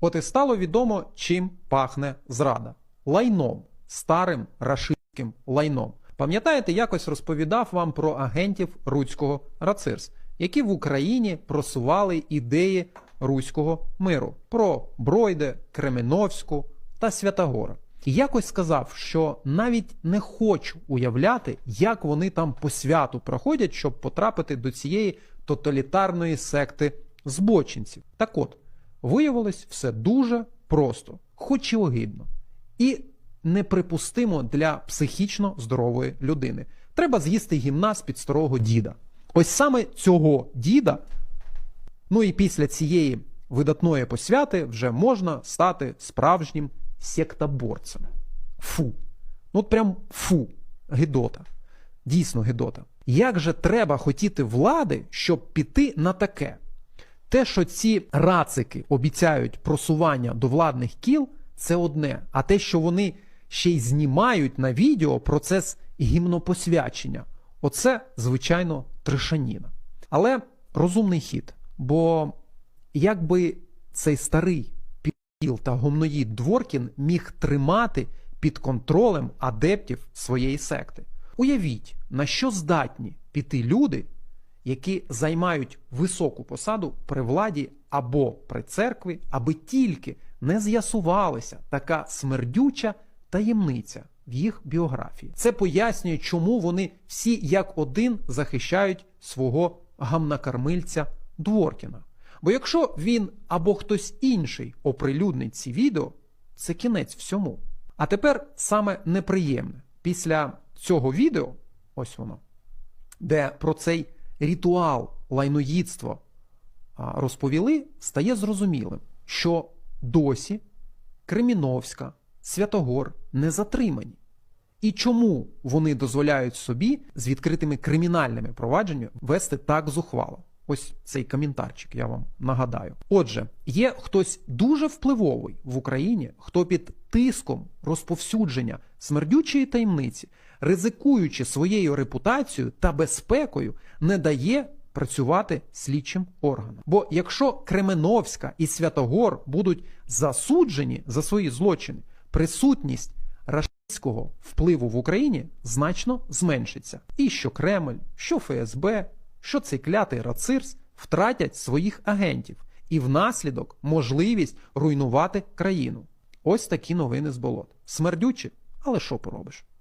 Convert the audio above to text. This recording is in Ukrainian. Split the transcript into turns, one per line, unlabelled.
От і стало відомо, чим пахне зрада лайном, старим рашистським лайном. Пам'ятаєте, якось розповідав вам про агентів руського Рацирс, які в Україні просували ідеї руського миру про Бройде, Кременовську та Святогора. І якось сказав, що навіть не хочу уявляти, як вони там по святу проходять, щоб потрапити до цієї тоталітарної секти збочинців. Так от, виявилось все дуже просто, хоч і огидно, і неприпустимо для психічно здорової людини. Треба з'їсти гімна з під старого діда. Ось саме цього діда Ну і після цієї видатної посвяти вже можна стати справжнім сектаборцем. Фу. Ну от прям фу. Гидота. Дійсно гидота. Як же треба хотіти влади, щоб піти на таке? Те, що ці рацики обіцяють просування до владних кіл, це одне. А те, що вони ще й знімають на відео процес гімнопосвячення, оце, звичайно, трешаніна. Але розумний хід. Бо якби цей старий піділ та гомноїд Дворкін міг тримати під контролем адептів своєї секти. Уявіть, на що здатні піти люди, які займають високу посаду при владі або при церкві, аби тільки не з'ясувалася така смердюча таємниця в їх біографії. Це пояснює, чому вони всі як один захищають свого гамнакармильця Дворкіна. Бо якщо він або хтось інший оприлюднить ці відео, це кінець всьому. А тепер саме неприємне. Після цього відео, ось воно, де про цей ритуал лайноїдства розповіли, стає зрозумілим, що досі Креміновська, Святогор не затримані. І чому вони дозволяють собі з відкритими кримінальними провадженнями вести так зухвало? Ось цей коментарчик, я вам нагадаю. Отже, є хтось дуже впливовий в Україні, хто під тиском розповсюдження смердючої таємниці, ризикуючи своєю репутацією та безпекою, не дає працювати слідчим органам. Бо якщо Кременовська і Святогор будуть засуджені за свої злочини, присутність рашистського впливу в Україні значно зменшиться. І що Кремль, що ФСБ, що цей клятий Рацирс втратять своїх агентів і внаслідок можливість руйнувати країну. Ось такі новини з болот. Смердючі, але що поробиш?